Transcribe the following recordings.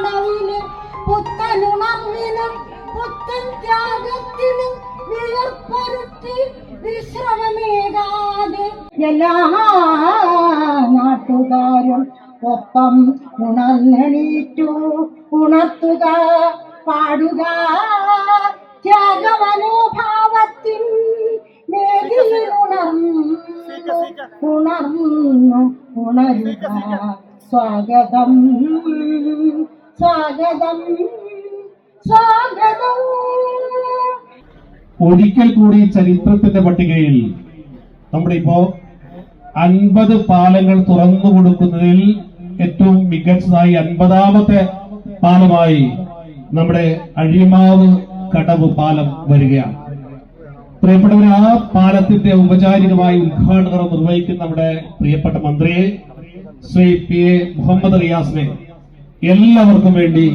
തണവിന് പുത്തനുണർവിനും പുത്തൻ ത്യാഗത്തിനും വിയർപ്പൊരുത്തി വിശ്രമമേകാതെ. എല്ലാ നാട്ടുകാരും ഒപ്പം ഉണർന്നെണീറ്റു. ഉണർത്തുക പാടുക. ത്യാഗമനോഭാവത്തിൻ ഉണർന്നു ഉണരുക. സ്വാഗതം. സ്വാഗതം. സ്വാഗതം. ഒരിക്കൽ കൂടി ചരിത്രത്തിന്റെ പട്ടികയിൽ നമ്മുടെ ഇപ്പോ അൻപത് പാലങ്ങൾ തുറന്നു കൊടുക്കുന്നതിൽ ഏറ്റവും മികച്ചതായി അൻപതാമത്തെ പാലമായി നമ്മുടെ അഴിമാവ് കടവ് പാലം വരികയാണ്. പ്രിയപ്പെട്ടവർ ആ പാലത്തിന്റെ ഔപചാരികമായി ഉദ്ഘാടനം നിർവഹിക്കുന്ന നമ്മുടെ പ്രിയപ്പെട്ട മന്ത്രിയെ ശ്രീ പി എ മുഹമ്മദ് റിയാസിനെ എല്ലാവർക്കും വേണ്ടി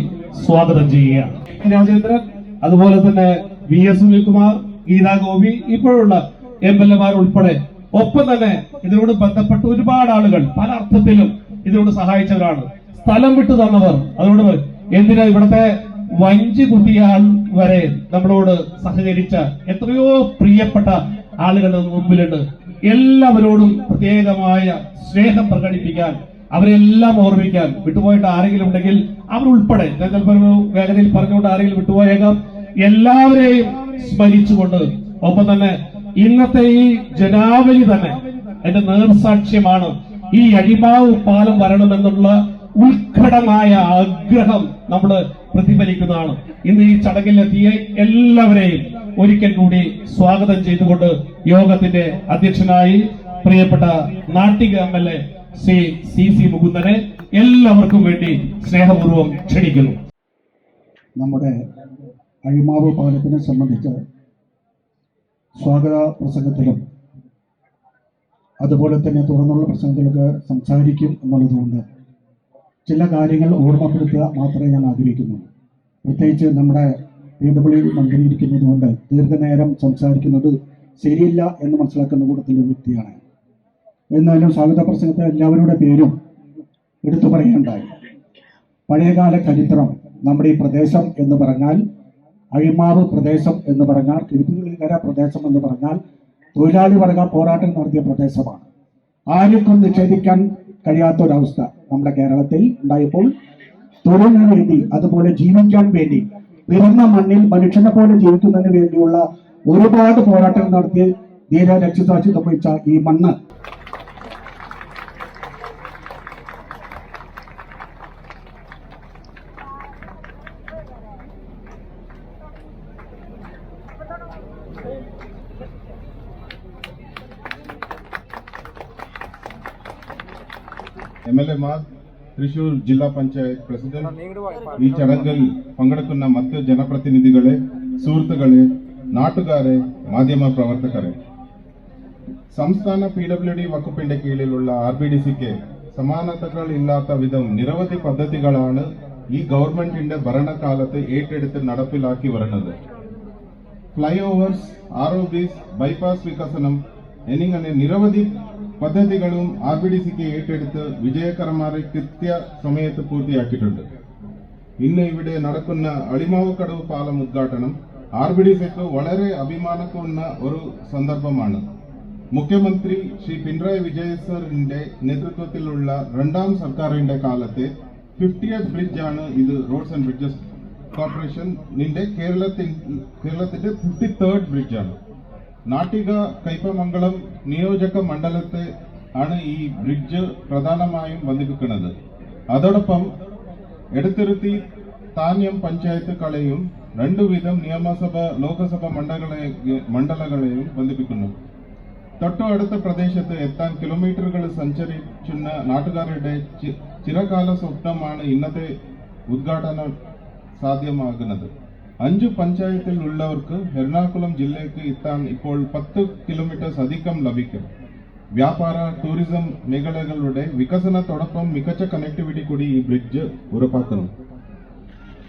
സ്വാഗതം ചെയ്യുകയാണ്. രാജേന്ദ്രൻ അതുപോലെ തന്നെ വി എസ് സുനിൽകുമാർ ഗീതാ ഗോപി ഇപ്പോഴുള്ള എം എൽ എമാർ ഉൾപ്പെടെ ഒപ്പം തന്നെ ഇതിനോട് ബന്ധപ്പെട്ട് ഒരുപാട് ആളുകൾ പല അർത്ഥത്തിലും ഇതിനോട് സഹായിച്ചവരാണ്. സ്ഥലം വിട്ടു തന്നവർ. അതുകൊണ്ട് എന്തിനാ ഇവിടത്തെ വഞ്ചി കുട്ടിയാൾ വരെ നമ്മളോട് സഹകരിച്ച എത്രയോ പ്രിയപ്പെട്ട ആളുകളുടെ മുമ്പിലുണ്ട്. എല്ലാവരോടും പ്രത്യേകമായ സ്നേഹം പ്രകടിപ്പിക്കാൻ അവരെല്ലാം ഓർമ്മിക്കാൻ വിട്ടുപോയിട്ട് ആരെങ്കിലും ഉണ്ടെങ്കിൽ അവർ ഉൾപ്പെടെ ഞാൻ ചിലപ്പോൾ ഒരു വേഗതയിൽ പറഞ്ഞുകൊണ്ട് ആരെങ്കിലും വിട്ടുപോയേക്കാം. എല്ലാവരെയും സ്മരിച്ചുകൊണ്ട് ഒപ്പം തന്നെ ഇന്നത്തെ ഈ ജനാവലി തന്നെ എന്റെ നേർസാക്ഷ്യമാണ്. ഈ അഴിമാവ് പാലം വരണമെന്നുള്ള ഉത്കടമായ ആഗ്രഹം നമ്മൾ പ്രതിഫലിക്കുന്നതാണ്. ഇന്ന് ഈ ചടങ്ങിലെത്തിയ എല്ലാവരെയും ഒരിക്കൽ കൂടി സ്വാഗതം ചെയ്തുകൊണ്ട് യോഗത്തിന്റെ അധ്യക്ഷനായി പ്രിയപ്പെട്ട Nattika M L A Shri C C മുകുന്ദനെ എല്ലാവർക്കും വേണ്ടി സ്നേഹപൂർവം ക്ഷണിക്കുന്നു. നമ്മുടെ അഴിമാവ് പാലത്തിനെ സംബന്ധിച്ച് സ്വാഗത പ്രസംഗത്തിലും അതുപോലെ തന്നെ തുടർന്നുള്ള പ്രസംഗത്തിലൊക്കെ സംസാരിക്കും എന്നുള്ളതുകൊണ്ട് ചില കാര്യങ്ങൾ ഓർമ്മപ്പെടുത്തുക മാത്രമേ ഞാൻ ആഗ്രഹിക്കുന്നു. പ്രത്യേകിച്ച് നമ്മുടെ പി ഡബ്ല്യു മന്ത്രി ദീർഘനേരം സംസാരിക്കുന്നത് ശരിയില്ല എന്ന് മനസ്സിലാക്കുന്ന കൂട്ടത്തിലെ വ്യക്തിയാണ് എന്നാലും സ്വാഗത പ്രസംഗത്തെ എല്ലാവരുടെ പേരും എടുത്തു പറയേണ്ടായി. പഴയകാല ചരിത്രം നമ്മുടെ ഈ പ്രദേശം എന്ന് പറഞ്ഞാൽ അഴിമാവ് പ്രദേശം എന്ന് പറഞ്ഞാൽ കിരുപ്പിക്കര പ്രദേശം എന്ന് പറഞ്ഞാൽ തൊഴിലാളി വർഗ പോരാട്ടം നടത്തിയ പ്രദേശമാണ്. ആർക്കും നിഷേധിക്കാൻ കഴിയാത്ത ഒരവസ്ഥ നമ്മുടെ കേരളത്തിൽ ഉണ്ടായപ്പോൾ തൊഴിലിന് വേണ്ടി അതുപോലെ ജീവിക്കാൻ വേണ്ടി പിറന്ന മണ്ണിൽ മനുഷ്യനെ പോലെ ജീവിക്കുന്നതിന് വേണ്ടിയുള്ള ഒരുപാട് പോരാട്ടങ്ങൾ നടത്തി ധീര ഈ മണ്ണ് എം എൽ എമാർ തൃശൂർ ജില്ലാ പഞ്ചായത്ത് പ്രസിഡന്റ് ഈ ചടങ്ങിൽ പങ്കെടുക്കുന്ന മറ്റ് ജനപ്രതിനിധികളെ സുഹൃത്തുക്കളെ നാട്ടുകാരെ മാധ്യമ പ്രവർത്തകരെ. സംസ്ഥാന പി ഡബ്ല്യു ഡി വകുപ്പിന്റെ കീഴിലുള്ള ആർ ബി ഡി സിക്ക് സമാനതകൾ ഇല്ലാത്ത വിധം നിരവധി പദ്ധതികളാണ് ഈ ഗവൺമെന്റിന്റെ ഭരണകാലത്ത് ഏറ്റെടുത്ത് നടപ്പിലാക്കി വരുന്നത്. Flyovers R O Bs bypass വികസനം എന്നിങ്ങനെ നിരവധി പദ്ധതികളും ആർ ബി ഡി സിക്ക് ഏറ്റെടുത്ത് വിജയകരമായി കൃത്യ സമയത്ത് പൂർത്തിയാക്കിയിട്ടുണ്ട്. ഇന്ന് ഇവിടെ നടക്കുന്ന അളിമാവ് കടവ് പാലം ഉദ്ഘാടനം ആർ ബി ഡി സിക്ക് വളരെ അഭിമാനക്കുന്ന ഒരു സന്ദർഭമാണ്. മുഖ്യമന്ത്രി ശ്രീ പിണറായി വിജയൻ സാറിന്റെ നേതൃത്വത്തിലുള്ള രണ്ടാം സർക്കാരിന്റെ കാലത്തെ ഫിഫ്റ്റിയത്ത് ബ്രിഡ്ജാണ് ഇത് റോഡ്സ് ആൻഡ് ബ്രിഡ്ജസ് കേരളത്തിൽ കേരളത്തിന്റെ ഫിഫ്റ്റി തേർഡ് ബ്രിഡ്ജാണ് നാട്ടിക കൈപ്പമംഗളം നിയോജക മണ്ഡലത്തെ ആണ് ഈ ബ്രിഡ്ജ് പ്രധാനമായും ബന്ധിപ്പിക്കുന്നത് അതോടൊപ്പം എടുത്തിരുത്തി താന്യം പഞ്ചായത്ത് പഞ്ചായത്തുകളെയും രണ്ടുവിധം നിയമസഭ ലോകസഭ മണ്ഡലങ്ങളെ മണ്ഡലങ്ങളെയും ബന്ധിപ്പിക്കുന്നു. തൊട്ടു അടുത്ത പ്രദേശത്ത് എത്താൻ കിലോമീറ്ററുകൾ സഞ്ചരിക്കുന്ന നാട്ടുകാരുടെ ചിരകാല സ്വപ്നമാണ് ഇന്നത്തെ ഉദ്ഘാടനം സാധ്യമാകുന്നത്. അഞ്ചു പഞ്ചായത്തിൽ ഉള്ളവർക്ക് എറണാകുളം ജില്ലയ്ക്ക് എത്താൻ ഇപ്പോൾ പത്ത് കിലോമീറ്റർ അധികം ലഭിക്കും. വ്യാപാര ടൂറിസം മേഖലകളുടെ വികസനത്തോടൊപ്പം മികച്ച കണക്ടിവിറ്റി കൂടി ഈ ബ്രിഡ്ജ് ഉറപ്പാക്കുന്നു.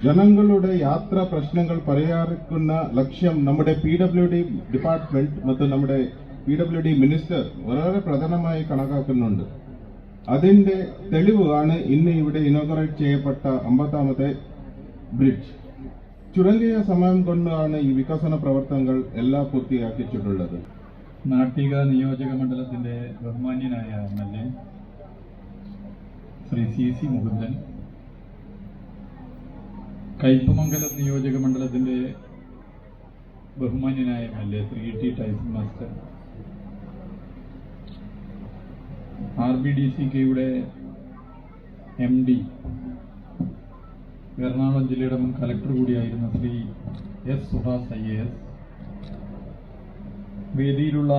ജനങ്ങളുടെ യാത്രാ പ്രശ്നങ്ങൾ പരിഹരിക്കുന്ന ലക്ഷ്യം നമ്മുടെ പി ഡബ്ല്യു ഡി ഡിപ്പാർട്ട്മെന്റ് മറ്റും നമ്മുടെ പി ഡബ്ല്യു ഡി മിനിസ്റ്റർ വളരെ പ്രധാനമായി കണക്കാക്കുന്നുണ്ട്. അതിന്റെ തെളിവാണ് ഇന്ന് ഇവിടെ ഇനോഗ്രേറ്റ് ചെയ്യപ്പെട്ട അമ്പത്താമത്തെ ബ്രിഡ്ജ് ചുരുങ്ങിയ സമയം കൊണ്ടാണ് ഈ വികസന പ്രവർത്തനങ്ങൾ എല്ലാം പൂർത്തിയാക്കിച്ചിട്ടുള്ളത് നാട്ടിക നിയോജക മണ്ഡലത്തിന്റെ ബഹുമാന്യനായ M L A Shri C C Mukundan Kaipamangalam നിയോജക മണ്ഡലത്തിന്റെ ബഹുമാന്യനായ M L A Shri T Tyson master R B D C കെയുടെ എം ഡി എറണാകുളം ജില്ലയുടെ മുൻ collector കൂടിയായിരുന്ന Shri S Suhas I A S. വേദിയിലുള്ള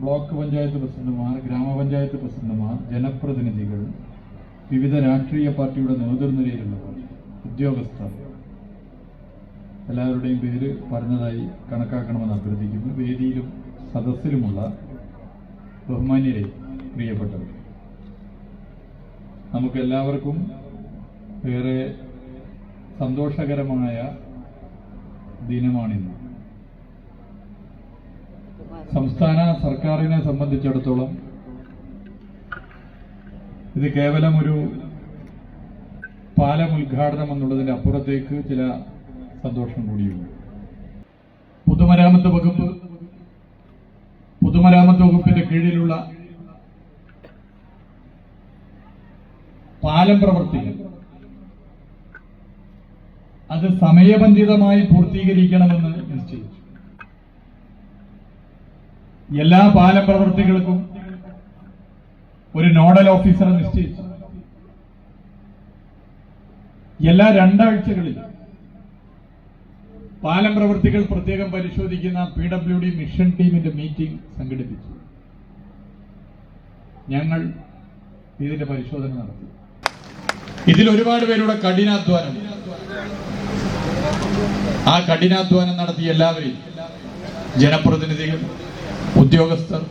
block panchayat പ്രസിഡന്റുമാർ ഗ്രാമപഞ്ചായത്ത് പ്രസിഡന്റുമാർ ജനപ്രതിനിധികൾ വിവിധ രാഷ്ട്രീയ പാർട്ടിയുടെ നേതൃനിരയിലുള്ളവർ ഉദ്യോഗസ്ഥർ എല്ലാവരുടെയും പേര് പറഞ്ഞതായി കണക്കാക്കണമെന്ന് അഭ്യർത്ഥിക്കുന്നു. വേദിയിലും സദസ്സിലുമുള്ള ബഹുമാന്യരെ പ്രിയപ്പെട്ടവർ നമുക്ക് എല്ലാവർക്കും ഏറെ സന്തോഷകരമായ ദിനമാണിന്ന്. സംസ്ഥാന സർക്കാരിനെ സംബന്ധിച്ചിടത്തോളം ഇത് കേവലം ഒരു പാലം ഉദ്ഘാടനം എന്നുള്ളതിന്റെ അപ്പുറത്തേക്ക് ചില സന്തോഷം കൂടിയുണ്ട്. പൊതുമരാമത്ത് വകുപ്പ് പൊതുമരാമത്ത് വകുപ്പിന്റെ കീഴിലുള്ള പാലം പ്രവർത്തികൾ അത് സമയബന്ധിതമായി പൂർത്തീകരിക്കണമെന്ന് നിശ്ചയിച്ചു. എല്ലാ പാലം പ്രവർത്തികൾക്കും ഒരു നോഡൽ ഓഫീസറെ നിശ്ചയിച്ചു. എല്ലാ രണ്ടാഴ്ചകളിൽ പാലം പ്രവൃത്തികൾ പ്രത്യേകം പരിശോധിക്കുന്ന പി ഡബ്ല്യു ഡി മിഷൻ ടീമിന്റെ മീറ്റിംഗ് സംഘടിപ്പിച്ചു. ഞങ്ങൾ ഇതിന്റെ പരിശോധന നടത്തി. ഇതിൽ ഒരുപാട് പേരുടെ കഠിനാധ്വാനം. ആ കഠിനാധ്വാനം നടത്തിയ എല്ലാവരെയും ജനപ്രതിനിധികൾ ഉദ്യോഗസ്ഥർ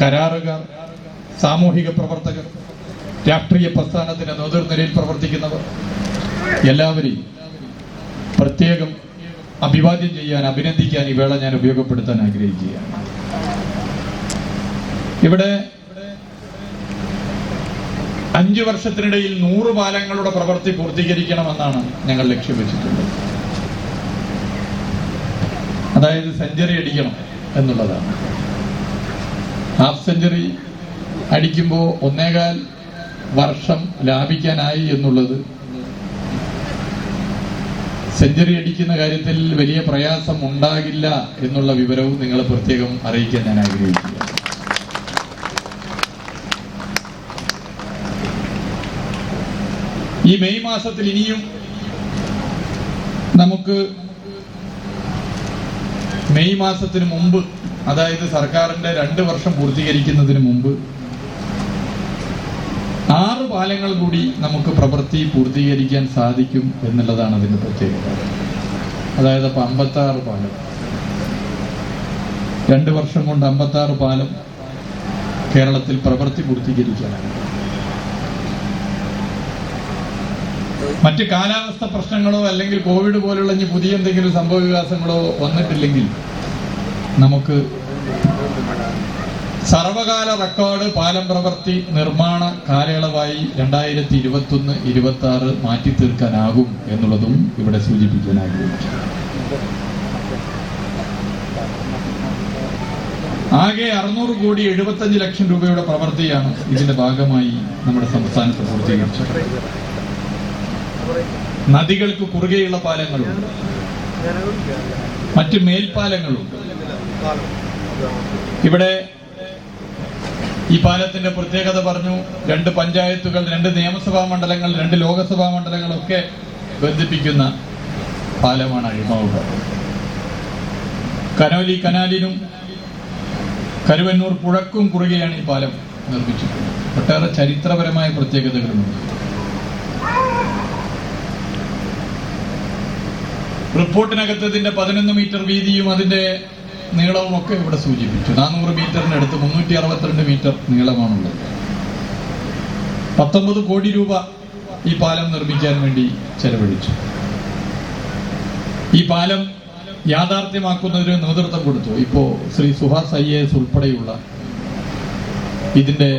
കരാറുകാർ സാമൂഹിക പ്രവർത്തകർ രാഷ്ട്രീയ പ്രസ്ഥാനത്തിന്റെ നേതൃനിരയിൽ പ്രവർത്തിക്കുന്നവർ എല്ലാവരെയും പ്രത്യേകം അഭിവാദ്യം ചെയ്യാൻ അഭിനന്ദിക്കാൻ ഈ വേള ഞാൻ ഉപയോഗപ്പെടുത്താൻ ആഗ്രഹിക്കുകയാണ്. ഇവിടെ അഞ്ചു വർഷത്തിനിടയിൽ നൂറ് പാലങ്ങളുടെ പ്രവൃത്തി പൂർത്തീകരിക്കണമെന്നാണ് ഞങ്ങൾ ലക്ഷ്യം വെച്ചിട്ടുള്ളത്. അതായത് സെഞ്ചുറി അടിക്കണം എന്നുള്ളതാണ്. ഹാഫ് സെഞ്ചുറി അടിക്കുമ്പോൾ ഒന്നേകാൽ വർഷം ലാഭിക്കാനായി എന്നുള്ളത് സെഞ്ചുറി അടിക്കുന്ന കാര്യത്തിൽ വലിയ പ്രയാസം ഉണ്ടാകില്ല എന്നുള്ള വിവരവും നിങ്ങളെ പ്രത്യേകം അറിയിക്കാൻ ഞാൻ ആഗ്രഹിക്കുന്നു. ഈ മെയ് മാസത്തിൽ ഇനിയും നമുക്ക് മെയ് മാസത്തിന് മുമ്പ് അതായത് സർക്കാരിന്റെ രണ്ട് വർഷം പൂർത്തീകരിക്കുന്നതിന് മുമ്പ് ആറ് പാലങ്ങൾ കൂടി നമുക്ക് പ്രവൃത്തി പൂർത്തീകരിക്കാൻ സാധിക്കും എന്നുള്ളതാണ് അതിന്റെ പ്രത്യേകത. അതായത് അപ്പൊ അമ്പത്തി ആറ് പാലം. രണ്ട് വർഷം കൊണ്ട് അമ്പത്തി ആറ് പാലം കേരളത്തിൽ പ്രവൃത്തി പൂർത്തീകരിക്കാനാണ് മറ്റ് കാലാവസ്ഥ പ്രശ്നങ്ങളോ അല്ലെങ്കിൽ കോവിഡ് പോലുള്ള ഇനി പുതിയ എന്തെങ്കിലും സംഭവ വികാസങ്ങളോ വന്നിട്ടില്ലെങ്കിൽ നമുക്ക് സർവകാല റെക്കോർഡ് പാലം പ്രവൃത്തി നിർമ്മാണ കാലയളവായി രണ്ടായിരത്തി ഇരുപത്തി ഒന്ന് ഇരുപത്തി ആറ് മാറ്റി തീർക്കാനാകും എന്നുള്ളതും ഇവിടെ സൂചിപ്പിക്കാൻ ആഗ്രഹിച്ചു ആകെ അറുന്നൂറ് കോടി എഴുപത്തഞ്ച് ലക്ഷം രൂപയുടെ പ്രവൃത്തിയാണ് ഇതിന്റെ ഭാഗമായി നമ്മുടെ സംസ്ഥാനത്ത് പൂർത്തീകരിച്ചത്. നദികൾക്ക് കുറുകെയുള്ള പാലങ്ങളുണ്ട്. മറ്റ് മേൽപ്പാലങ്ങളുണ്ട്. ഇവിടെ ഈ പാലത്തിന്റെ പ്രത്യേകത പറഞ്ഞു. രണ്ട് പഞ്ചായത്തുകൾ രണ്ട് നിയമസഭാ മണ്ഡലങ്ങൾ രണ്ട് ലോകസഭാ മണ്ഡലങ്ങളൊക്കെ ബന്ധിപ്പിക്കുന്ന പാലമാണ് അഴിമാവ് കനോലി കനാലിനും കരുവന്നൂർ പുഴക്കും കുറുകെയാണ് ഈ പാലം നിർമ്മിച്ചിട്ടുള്ളത്. ഒട്ടേറെ ചരിത്രപരമായ പ്രത്യേകതകളുണ്ട്. റിപ്പോർട്ടിനകത്ത് ഇതിന്റെ പതിനൊന്ന് മീറ്റർ വീതിയും അതിന്റെ നീളവും ഒക്കെ ഇവിടെ സൂചിപ്പിച്ചു. നാനൂറ് മീറ്ററിനടുത്ത് മുന്നൂറ്റി അറുപത്തിരണ്ട് മീറ്റർ നീളമാണുള്ളത്. പത്തൊമ്പത് കോടി രൂപ ഈ പാലം നിർമ്മിക്കാൻ വേണ്ടി ചെലവഴിച്ചു. ഈ പാലം യാഥാർത്ഥ്യമാക്കുന്നതിന് നേതൃത്വം കൊടുത്തു. ഇപ്പോ ശ്രീ സുഹാസ് ഐ എസ് ഉൾപ്പെടെയുള്ള ഇതിന്റെ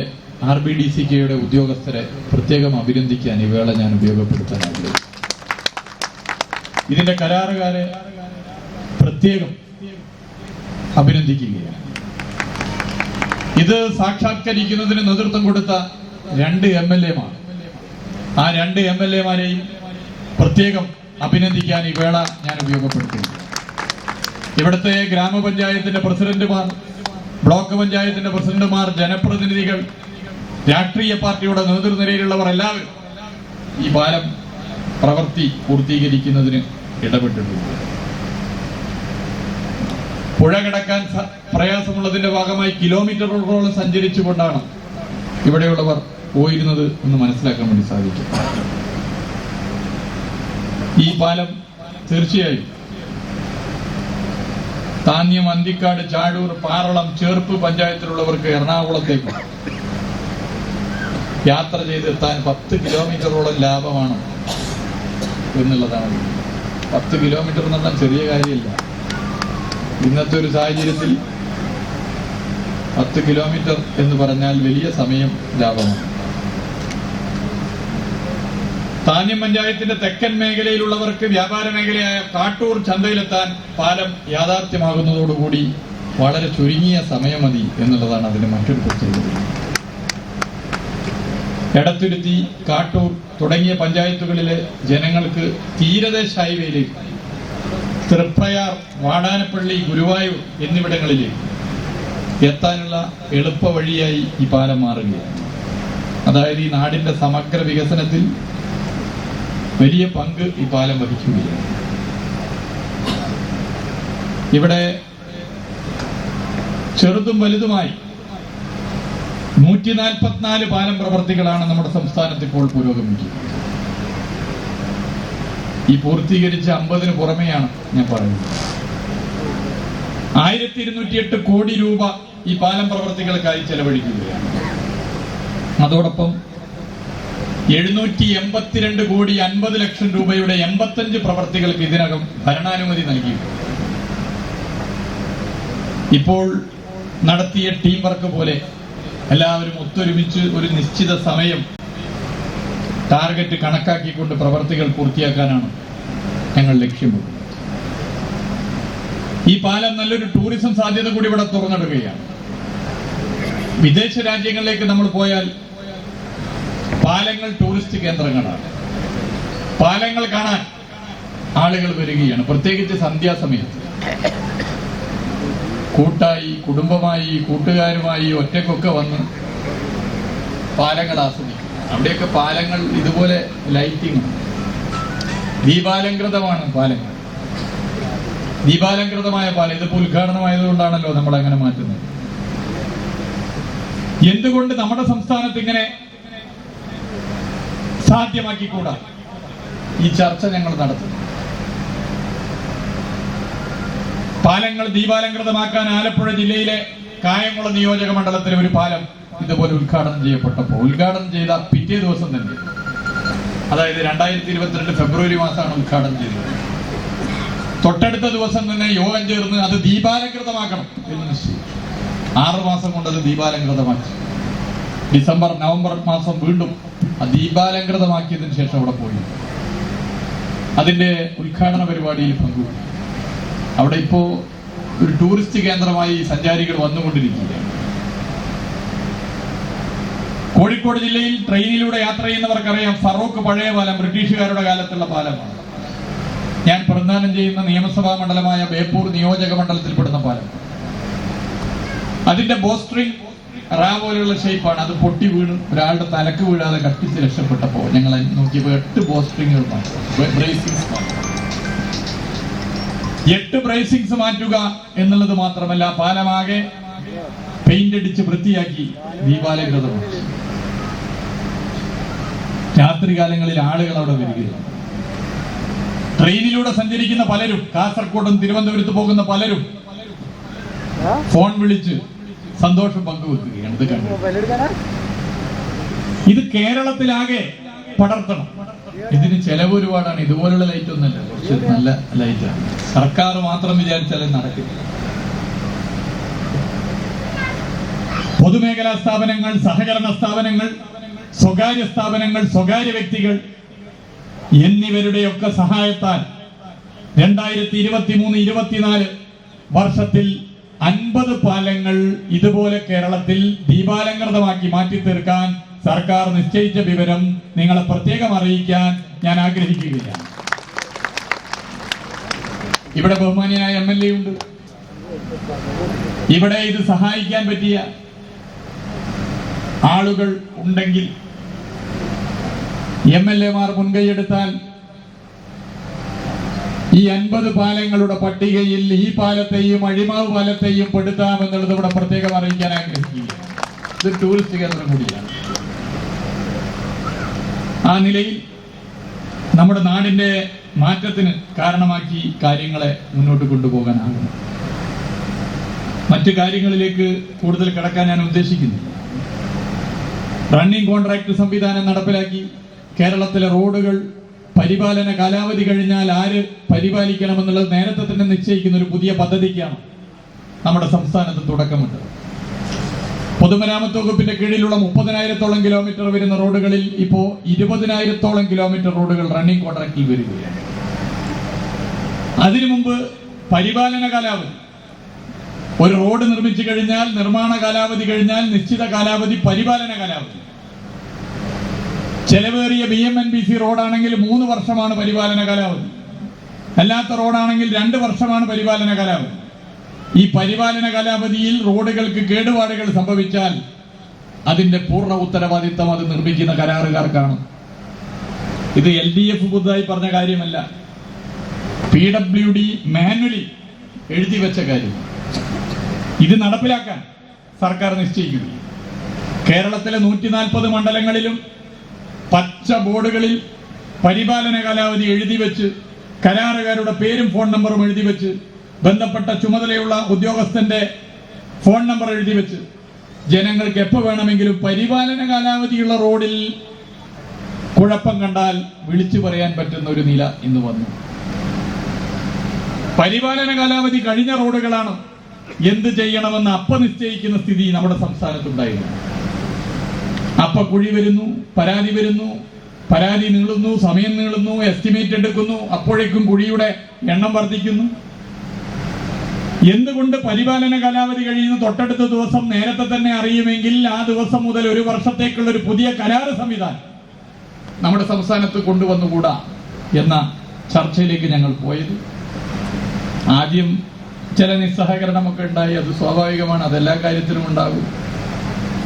ആർ ബി ഡി സി കെയുടെ ഉദ്യോഗസ്ഥരെ പ്രത്യേകം അഭിനന്ദിക്കാൻ ഈ വേള ഞാൻ ഉപയോഗപ്പെടുത്താൻ ഇതിന്റെ കരാറുകാരെ പ്രത്യേകം അഭിനന്ദിക്കുകയാണ്. ഇത് സാക്ഷാത്കരിക്കുന്നതിന് നേതൃത്വം കൊടുത്ത രണ്ട് എം എൽ എമാർ ആ രണ്ട് എം എൽ എമാരെയും പ്രത്യേകം അഭിനന്ദിക്കാൻ ഈ വേള ഞാൻ ഉപയോഗപ്പെടുത്തുന്നു. ഇവിടുത്തെ ഗ്രാമപഞ്ചായത്തിന്റെ പ്രസിഡന്റുമാർ ബ്ലോക്ക് പഞ്ചായത്തിന്റെ പ്രസിഡന്റുമാർ ജനപ്രതിനിധികൾ രാഷ്ട്രീയ പാർട്ടിയുടെ നേതൃനിരയിലുള്ളവർ എല്ലാവരും ഈ പാലം പ്രവൃത്തി പൂർത്തീകരിക്കുന്നതിന് ഇടപെട്ടിട്ടുണ്ട്. പുഴ കിടക്കാൻ പ്രയാസമുള്ളതിന്റെ ഭാഗമായി കിലോമീറ്ററുകളോളം സഞ്ചരിച്ചുകൊണ്ടാണ് ഇവിടെയുള്ളവർ പോയിരുന്നത് എന്ന് മനസ്സിലാക്കാൻ വേണ്ടി സാധിക്കും. ഈ പാലം തീർച്ചയായും താന്യം അന്തിക്കാട് ചാഴൂർ പാറളം ചേർപ്പ് പഞ്ചായത്തിലുള്ളവർക്ക് എറണാകുളത്തേക്ക് യാത്ര ചെയ്തെത്താൻ പത്ത് കിലോമീറ്ററോളം ലാഭമാണ് എന്നുള്ളതാണ്. പത്ത് കിലോമീറ്റർ എന്ന് ചെറിയ കാര്യമില്ല. ഇന്നത്തെ ഒരു സാഹചര്യത്തിൽ പത്ത് കിലോമീറ്റർ എന്ന് പറഞ്ഞാൽ വലിയ സമയം ലാഭമാണ്. താന്യം പഞ്ചായത്തിന്റെ തെക്കൻ മേഖലയിലുള്ളവർക്ക് വ്യാപാര മേഖലയായ കാട്ടൂർ ചന്തയിലെത്താൻ പാലം യാഥാർത്ഥ്യമാകുന്നതോടുകൂടി വളരെ ചുരുങ്ങിയ സമയം മതി എന്നുള്ളതാണ് അതിന് മറ്റൊരു പ്രത്യേകത. എടത്തുരുത്തി കാട്ടൂർ തുടങ്ങിയ പഞ്ചായത്തുകളിലെ ജനങ്ങൾക്ക് തീരദേശ ഹൈവേയിലേക്ക് തൃപ്രയാർ വാടാനപ്പള്ളി ഗുരുവായൂർ എന്നിവിടങ്ങളിൽ എത്താനുള്ള എളുപ്പ വഴിയായി ഈ പാലം മാറുകയാണ്. അതായത് ഈ നാടിന്റെ സമഗ്ര വികസനത്തിൽ വലിയ പങ്ക് ഈ പാലം വഹിക്കുകയാണ്. ഇവിടെ ചെറുതും വലുതുമായി നൂറ്റി നാൽപ്പത്തിനാല് പാലം പ്രവർത്തികളാണ് നമ്മുടെ സംസ്ഥാനത്ത് ഇപ്പോൾ പുരോഗമിക്കുന്നത്. ഈ പൂർത്തീകരിച്ച അമ്പതിന് പുറമെയാണ് ഞാൻ പറയുന്നത്. ആയിരത്തി ഇരുന്നൂറ്റി എട്ട് കോടി രൂപ ഈ പാലം പ്രവർത്തികൾക്കായി ചെലവഴിക്കുകയാണ്. അതോടൊപ്പം എഴുന്നൂറ്റി എൺപത്തിരണ്ട് കോടി അൻപത് ലക്ഷം രൂപയുടെ എൺപത്തഞ്ച് പ്രവർത്തികൾക്ക് ഇതിനകം ഭരണാനുമതി നൽകി ഇപ്പോൾ നടത്തിയ ടീം വർക്ക് പോലെ എല്ലാവരും ഒത്തൊരുമിച്ച് ഒരു നിശ്ചിത സമയം ടാർഗറ്റ് കണക്കാക്കിക്കൊണ്ട് പ്രവർത്തികൾ പൂർത്തിയാക്കാനാണ് ഞങ്ങൾ ലക്ഷ്യമുള്ളത് ഈ പാലം നല്ലൊരു ടൂറിസം സാധ്യത കൂടി ഇവിടെ തുറന്നിടുകയാണ്. വിദേശ രാജ്യങ്ങളിലേക്ക് നമ്മൾ പോയാൽ പാലങ്ങൾ ടൂറിസ്റ്റ് കേന്ദ്രങ്ങളാണ്. പാലങ്ങൾ കാണാൻ ആളുകൾ വരികയാണ്. പ്രത്യേകിച്ച് സന്ധ്യാസമയത്ത്. കൂട്ടായി കുടുംബമായി കൂട്ടുകാരുമായി ഒറ്റക്കൊക്കെ വന്ന് പാലങ്ങൾ ആസ്വദിക്കും. അവിടെയൊക്കെ പാലങ്ങൾ ഇതുപോലെ ലൈറ്റിംഗ് ദീപാലങ്കൃതമാണ് പാലങ്ങൾ. ദീപാലങ്കൃതമായ പാലം. ഇതിപ്പോ ഉദ്ഘാടനമായതുകൊണ്ടാണല്ലോ നമ്മൾ അങ്ങനെ മാറ്റുന്നത്. എന്തുകൊണ്ട് നമ്മുടെ സംസ്ഥാനത്ത് ഇങ്ങനെ സാധ്യമാക്കിക്കൂടാ? ഈ ചർച്ച ഞങ്ങൾ നടത്തുന്നു പാലങ്ങൾ ദീപാലങ്കൃതമാക്കാൻ ആലപ്പുഴ ജില്ലയിലെ കായംകുളം നിയോജക മണ്ഡലത്തിലെ ഒരു പാലം ഇതുപോലെ ഉദ്ഘാടനം ചെയ്യപ്പെട്ടപ്പോൾ ഉദ്ഘാടനം ചെയ്ത പിറ്റേ ദിവസം തന്നെ അതായത് രണ്ടായിരത്തി ഇരുപത്തിരണ്ട് ഫെബ്രുവരി മാസമാണ് ഉദ്ഘാടനം ചെയ്തത്. തൊട്ടടുത്ത ദിവസം തന്നെ യോഗം ചേർന്ന് അത് ദീപാലംകൃതമാക്കണം എന്ന് നിശ്ചയിച്ചു. ആറു മാസം കൊണ്ട് അത് ദീപാലംകൃതമാക്കി. ഡിസംബർ നവംബർ മാസം വീണ്ടും ആ ദീപാലങ്കൃതമാക്കിയതിനു ശേഷം അവിടെ പോയി. അതിന്റെ ഉദ്ഘാടന പരിപാടിയിൽ പങ്കുകൊണ്ടു അവിടെ ഇപ്പോ ഒരു ടൂറിസ്റ്റ് കേന്ദ്രമായി സഞ്ചാരികൾ വന്നുകൊണ്ടിരിക്കുകയാണ്. കോഴിക്കോട് ജില്ലയിൽ ട്രെയിനിലൂടെ യാത്ര ചെയ്യുന്നവർക്കറിയാം ഫറൂഖ് പഴയ പാലം ബ്രിട്ടീഷുകാരുടെ കാലത്തുള്ള പാലമാണ്. ഞാൻ പ്രദാനം ചെയ്യുന്ന നിയമസഭാ മണ്ഡലമായ ബേപ്പൂർ നിയോജക മണ്ഡലത്തിൽപ്പെടുന്ന പാലം. അതിന്റെ ബോസ്ട്രിംഗ് റാ പോലെയുള്ള ഷേപ്പാണ്. അത് പൊട്ടി വീണ് ഒരാളുടെ തലക്ക് വീഴാതെ കത്തിച്ച് രക്ഷപ്പെട്ടപ്പോ ഞങ്ങൾ നോക്കിയപ്പോ എട്ട് ബോസ്ട്രിങ്ങുകൾ എട്ട് ബ്രേസിംഗ്സ് മാറ്റുക എന്നുള്ളത് മാത്രമല്ല പാലമാകെ പെയിന്റ് അടിച്ച് വൃത്തിയാക്കി ദീപാലങ്കൃതമാക്കി രാത്രികാലങ്ങളിൽ ആളുകൾ അവിടെ വരികയാണ്. ട്രെയിനിലൂടെ സഞ്ചരിക്കുന്ന പലരും കാസർഗോഡും തിരുവനന്തപുരത്ത് പോകുന്ന പലരും ഫോൺ വിളിച്ച് സന്തോഷം പങ്കുവെക്കുകയാണ്. ഇത് കണ്ടു. ഇത് കേരളത്തിലാകെ പടർത്തണം. ഇതിന് ചെലവ് ഒരുപാടാണ്. ഇതുപോലുള്ള ലൈറ്റ് ഒന്നല്ല കുറച്ച് നല്ല ലൈറ്റാണ് സർക്കാർ മാത്രം വിചാരിച്ചാലേ നടക്കില്ല. പൊതുമേഖലാ സ്ഥാപനങ്ങൾ സഹകരണ സ്ഥാപനങ്ങൾ സ്വകാര്യ സ്ഥാപനങ്ങൾ സ്വകാര്യ വ്യക്തികൾ എന്നിവരുടെയൊക്കെ സഹായത്താൽ രണ്ടായിരത്തി ഇരുപത്തി മൂന്ന് ഇരുപത്തിനാല് വർഷത്തിൽ അൻപത് പാലങ്ങൾ ഇതുപോലെ കേരളത്തിൽ ദീപാലങ്കൃതമാക്കി മാറ്റി തീർക്കാൻ സർക്കാർ നിശ്ചയിച്ച വിവരം നിങ്ങളെ പ്രത്യേകം അറിയിക്കാൻ ഞാൻ ആഗ്രഹിക്കുകയാണ്. ഇവിടെ ബഹുമാനിയായ എം എൽ എ ഉണ്ട്. ഇവിടെ ഇത് സഹായിക്കാൻ പറ്റിയ ആളുകൾ ഉണ്ടെങ്കിൽ എം എൽ എമാർ മുൻകൈയെടുത്താൽ ഈ അൻപത് പാലങ്ങളുടെ പട്ടികയിൽ ഈ പാലത്തെയും അഴിമാവ് പാലത്തെയും പെടുത്താമെന്നുള്ളത് ഇവിടെ പ്രത്യേകം അറിയിക്കാൻ ആഗ്രഹിക്കുക ഇത് ടൂറിസ്റ്റ് കേന്ദ്രം കൂടിയാണ്. ആ നിലയിൽ നമ്മുടെ നാടിന്റെ മാറ്റത്തിന് കാരണമാക്കി കാര്യങ്ങളെ മുന്നോട്ട് കൊണ്ടുപോകാനാകും മറ്റു കാര്യങ്ങളിലേക്ക് കൂടുതൽ കിടക്കാൻ ഞാൻ ഉദ്ദേശിക്കുന്നു. റണ്ണിംഗ് കോൺട്രാക്ട് സംവിധാനം നടപ്പിലാക്കി. കേരളത്തിലെ റോഡുകൾ പരിപാലന കാലാവധി കഴിഞ്ഞാൽ ആര് പരിപാലിക്കണമെന്നുള്ളത് നേരത്തെ തന്നെ നിശ്ചയിക്കുന്ന ഒരു പുതിയ പദ്ധതിക്കാണ് നമ്മുടെ സംസ്ഥാനത്ത് തുടക്കമുണ്ട് പൊതുമരാമത്ത് വകുപ്പിന്റെ കീഴിലുള്ള മുപ്പതിനായിരത്തോളം കിലോമീറ്റർ വരുന്ന റോഡുകളിൽ ഇപ്പോ ഇരുപതിനായിരത്തോളം കിലോമീറ്റർ റോഡുകൾ റണ്ണിംഗ് കോൺട്രാക്റ്റിൽ വരികയാണ്. അതിനു മുമ്പ് പരിപാലന കാലാവധി. ഒരു റോഡ് നിർമ്മിച്ചു കഴിഞ്ഞാൽ നിർമ്മാണ കാലാവധി കഴിഞ്ഞാൽ നിശ്ചിത കാലാവധി പരിപാലന കാലാവധി. ചെലവേറിയ B M N B C റോഡാണെങ്കിൽ മൂന്ന് വർഷമാണ് പരിപാലന കാലാവധി. അല്ലാത്ത റോഡാണെങ്കിൽ രണ്ട് വർഷമാണ് പരിപാലന കാലാവധി. ഈ പരിപാലന കാലാവധിയിൽ റോഡുകൾക്ക് കേടുപാടുകൾ സംഭവിച്ചാൽ അതിന്റെ പൂർണ ഉത്തരവാദിത്തം അത് നിർമ്മിക്കുന്ന കരാറുകാർക്കാണ്. ഇത് എൽ ഡി എഫ് പുതുതായി പറഞ്ഞ കാര്യമല്ല. പി ഡബ്ല്യു ഡി മാനുവലി എഴുതി വെച്ച കാര്യം. ഇത് നടപ്പിലാക്കാൻ സർക്കാർ നിശ്ചയിക്കുന്നു. കേരളത്തിലെ നൂറ്റി മണ്ഡലങ്ങളിലും പച്ച ബോർഡുകളിൽ പരിപാലന കാലാവധി എഴുതി വെച്ച് കരാറുകാരുടെ പേരും ഫോൺ നമ്പറും എഴുതി വെച്ച് ബന്ധപ്പെട്ട ചുമതലയുള്ള ഉദ്യോഗസ്ഥന്റെ ഫോൺ നമ്പർ എഴുതി വെച്ച്. ജനങ്ങൾക്ക് എപ്പോൾ വേണമെങ്കിലും പരിപാലന കാലാവധിയുള്ള റോഡിൽ കുഴപ്പം കണ്ടാൽ വിളിച്ചു പറയാൻ പറ്റുന്ന ഒരു നില ഇന്ന് വന്നു. പരിപാലന കാലാവധി കഴിഞ്ഞ റോഡുകളാണ് എന്ത് ചെയ്യണമെന്ന് അപ്പ നിശ്ചയിക്കുന്ന സ്ഥിതി നമ്മുടെ സംസ്ഥാനത്തുണ്ടായിരുന്നു. അപ്പ കുഴി വരുന്നു പരാതി വരുന്നു പരാതി നീളുന്നു സമയം നീളുന്നു എസ്റ്റിമേറ്റ് എടുക്കുന്നു അപ്പോഴേക്കും കുഴിയുടെ എണ്ണം വർദ്ധിക്കുന്നു. എന്തുകൊണ്ട് പരിപാലന കാലാവധി കഴിയുന്ന തൊട്ടടുത്ത ദിവസം നേരത്തെ തന്നെ അറിയുമെങ്കിൽ ആ ദിവസം മുതൽ ഒരു വർഷത്തേക്കുള്ള ഒരു പുതിയ കരാറ് സംവിധാനം നമ്മുടെ സംസ്ഥാനത്ത് കൊണ്ടുവന്നുകൂടാ എന്ന ചർച്ചയിലേക്ക് ഞങ്ങൾ പോയത്. ആദ്യം ചില നിസ്സഹകരണമൊക്കെ ഉണ്ടായി അത് സ്വാഭാവികമാണ് അതെല്ലാ കാര്യത്തിലും ഉണ്ടാകും.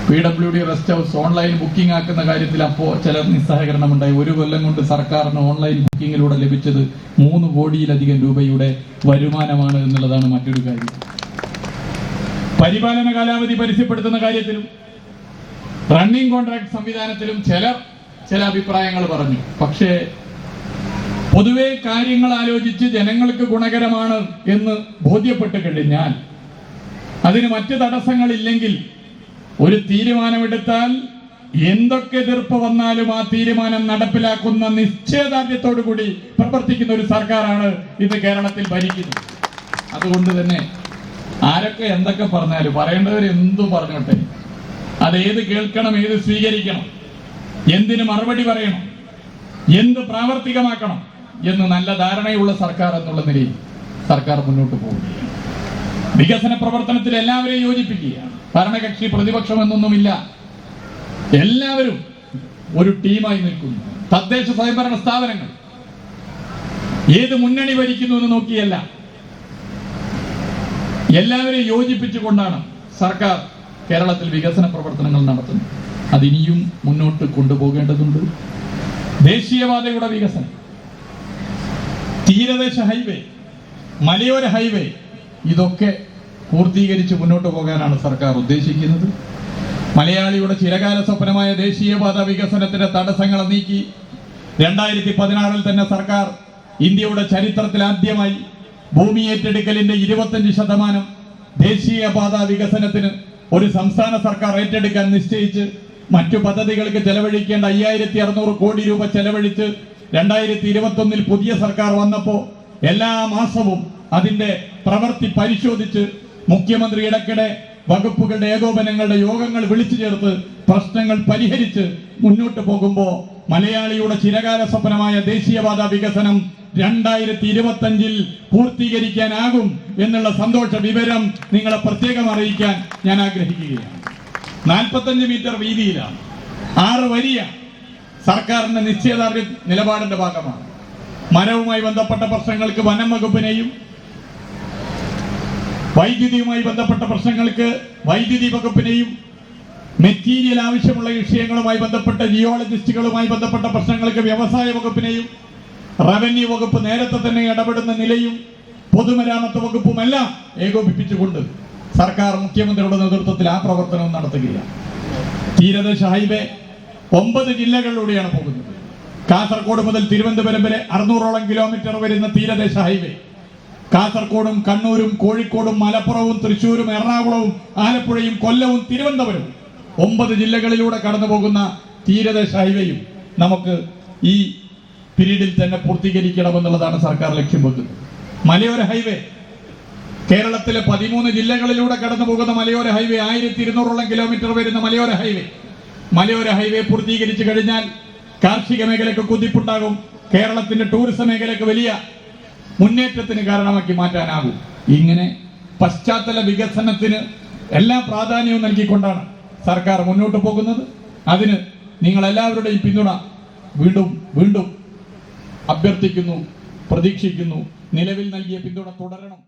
P W D rest house online booking ആക്കുന്ന കാര്യത്തിൽ അപ്പോ ചില നിസ്സഹകരണം ഉണ്ടായി ഒരു കൊല്ലം കൊണ്ട് സർക്കാരിന് ഓൺലൈൻ ബുക്കിങ്ങിലൂടെ ലഭിച്ചത് മൂന്ന് കോടിയിലധികം രൂപയുടെ വരുമാനമാണ് എന്നുള്ളതാണ് മറ്റൊരു കാര്യം. പരിപാലന കാലാവധി പരസ്യപ്പെടുത്തുന്ന കാര്യത്തിലും റണ്ണിംഗ് കോൺട്രാക്ട് സംവിധാനത്തിലും ചിലർ ചില അഭിപ്രായങ്ങൾ പറഞ്ഞു. പക്ഷേ പൊതുവെ കാര്യങ്ങൾ ആലോചിച്ച് ജനങ്ങൾക്ക് ഗുണകരമാണ് എന്ന് ബോധ്യപ്പെട്ട് കഴിഞ്ഞാൽ അതിന് മറ്റ് തടസ്സങ്ങളില്ലെങ്കിൽ ഒരു തീരുമാനമെടുത്താൽ എന്തൊക്കെ എതിർപ്പ് വന്നാലും ആ തീരുമാനം നടപ്പിലാക്കുന്ന നിശ്ചയദാർഢ്യത്തോടു കൂടി പ്രവർത്തിക്കുന്ന ഒരു സർക്കാരാണ് ഇത് കേരളത്തിൽ ഭരിക്കുന്നത്. അതുകൊണ്ട് തന്നെ ആരൊക്കെ എന്തൊക്കെ പറഞ്ഞാലും പറയേണ്ടവർ എന്തു പറഞ്ഞോട്ടെ? അത് ഏത് കേൾക്കണം ഏത് സ്വീകരിക്കണം? എന്തിന് മറുപടി പറയണം? എന്ത് പ്രാവർത്തികമാക്കണം? എന്ന് നല്ല ധാരണയുള്ള സർക്കാർ എന്നുള്ള നിലയിൽ സർക്കാർ മുന്നോട്ട് പോവുകയാണ് വികസന പ്രവർത്തനത്തിൽ എല്ലാവരെയും യോജിപ്പിക്കുക. ഭരണകക്ഷി പ്രതിപക്ഷം എന്നൊന്നുമില്ല എല്ലാവരും ഒരു ടീമായി നിൽക്കുന്നു. തദ്ദേശ സ്വയംഭരണ സ്ഥാപനങ്ങൾ. ഏത് മുന്നണി ഭരിക്കുന്നു എന്ന് നോക്കിയല്ല. എല്ലാവരെയും യോജിപ്പിച്ചുകൊണ്ടാണ് സർക്കാർ കേരളത്തിൽ വികസന പ്രവർത്തനങ്ങൾ നടത്തുന്നത്. അതിനിയും മുന്നോട്ട് കൊണ്ടുപോകേണ്ടതുണ്ട്. ദേശീയപാതയുടെ വികസനം. തീരദേശ ഹൈവേ മലയോര ഹൈവേ ഇതൊക്കെ പൂർത്തീകരിച്ച് മുന്നോട്ട് പോകാനാണ് സർക്കാർ ഉദ്ദേശിക്കുന്നത്. മലയാളിയുടെ ചിരകാല സ്വപ്നമായ ദേശീയപാത വികസനത്തിന്റെ തടസ്സങ്ങൾ നീക്കി രണ്ടായിരത്തി പതിനാറിൽ തന്നെ സർക്കാർ ഇന്ത്യയുടെ ചരിത്രത്തിൽ ആദ്യമായി ഭൂമി ഏറ്റെടുക്കലിന്റെ ഇരുപത്തഞ്ച് ശതമാനം ദേശീയപാത വികസനത്തിന് ഒരു സംസ്ഥാന സർക്കാർ ഏറ്റെടുക്കാൻ നിശ്ചയിച്ച് മറ്റു പദ്ധതികൾക്ക് ചെലവഴിക്കേണ്ട അയ്യായിരത്തി അറുന്നൂറ് കോടി രൂപ ചെലവഴിച്ച് രണ്ടായിരത്തി ഇരുപത്തി ഒന്നിൽ പുതിയ സർക്കാർ വന്നപ്പോ എല്ലാ മാസവും അതിന്റെ പ്രവൃത്തി പരിശോധിച്ച് മുഖ്യമന്ത്രി ഇടയ്ക്കിടെ വകുപ്പുകളുടെ ഏകോപനങ്ങളുടെ യോഗങ്ങൾ വിളിച്ചു ചേർത്ത് പ്രശ്നങ്ങൾ പരിഹരിച്ച് മുന്നോട്ട് പോകുമ്പോൾ മലയാളിയുടെ ചിരകാല സ്വപ്നമായ ദേശീയപാത വികസനം രണ്ടായിരത്തി ഇരുപത്തി അഞ്ചിൽ പൂർത്തീകരിക്കാനാകും എന്നുള്ള സന്തോഷ വിവരം നിങ്ങളെ പ്രത്യേകം അറിയിക്കാൻ ഞാൻ ആഗ്രഹിക്കുകയാണ്. നാൽപ്പത്തഞ്ച് മീറ്റർ വീതിയിലാണ്. ആറ് വരിയ. സർക്കാരിന്റെ നിശ്ചയദാർഢ്യ നിലപാടിന്റെ ഭാഗമാണ്. മരവുമായി ബന്ധപ്പെട്ട പ്രശ്നങ്ങൾക്ക് വനം വകുപ്പിനെയും വൈദ്യുതിയുമായി ബന്ധപ്പെട്ട പ്രശ്നങ്ങൾക്ക് വൈദ്യുതി വകുപ്പിനെയും മെറ്റീരിയൽ ആവശ്യമുള്ള വിഷയങ്ങളുമായി ബന്ധപ്പെട്ട ജിയോളജിസ്റ്റുകളുമായി ബന്ധപ്പെട്ട പ്രശ്നങ്ങൾക്ക് വ്യവസായ വകുപ്പിനെയും റവന്യൂ വകുപ്പ് നേരത്തെ തന്നെ ഇടപെടുന്ന നിലയും പൊതുമരാമത്ത് വകുപ്പുമെല്ലാം ഏകോപിപ്പിച്ചുകൊണ്ട് സർക്കാർ മുഖ്യമന്ത്രിയുടെ നേതൃത്വത്തിൽ ആ പ്രവർത്തനവും നടത്തുകയില്ല. തീരദേശ ഹൈവേ ഒമ്പത് ജില്ലകളിലൂടെയാണ് പോകുന്നത്. കാസർഗോഡ് മുതൽ തിരുവനന്തപുരം വരെ അറുന്നൂറോളം കിലോമീറ്റർ വരുന്ന തീരദേശ ഹൈവേ. കാസർഗോഡും കണ്ണൂരും കോഴിക്കോടും മലപ്പുറവും തൃശൂരും എറണാകുളവും ആലപ്പുഴയും കൊല്ലവും തിരുവനന്തപുരവും ഒമ്പത് ജില്ലകളിലൂടെ കടന്നു പോകുന്ന തീരദേശ ഹൈവേയും നമുക്ക് ഈ പിരീഡിൽ തന്നെ പൂർത്തീകരിക്കണമെന്നുള്ളതാണ് സർക്കാർ ലക്ഷ്യം വെക്കുന്നത് മലയോര ഹൈവേ. കേരളത്തിലെ പതിമൂന്ന് ജില്ലകളിലൂടെ കടന്നു പോകുന്ന മലയോര ഹൈവേ ആയിരത്തി ഇരുന്നൂറോളം കിലോമീറ്റർ വരുന്ന മലയോര ഹൈവേ. മലയോര ഹൈവേ പൂർത്തീകരിച്ചു കഴിഞ്ഞാൽ കാർഷിക മേഖലയ്ക്ക് കുതിപ്പുണ്ടാകും. കേരളത്തിന്റെ ടൂറിസം മേഖലയ്ക്ക് വലിയ മുന്നേറ്റത്തിന് കാരണമാക്കി മാറ്റാനാകും. ഇങ്ങനെ പശ്ചാത്തല വികസനത്തിന് എല്ലാ പ്രാധാന്യവും നൽകിക്കൊണ്ടാണ് സർക്കാർ മുന്നോട്ട് പോകുന്നത്. അതിന് നിങ്ങൾ എല്ലാവരുടെയും പിന്തുണ വീണ്ടും വീണ്ടും അഭ്യർത്ഥിക്കുന്നു പ്രതീക്ഷിക്കുന്നു നിലവിൽ നൽകിയ പിന്തുണ തുടരണം.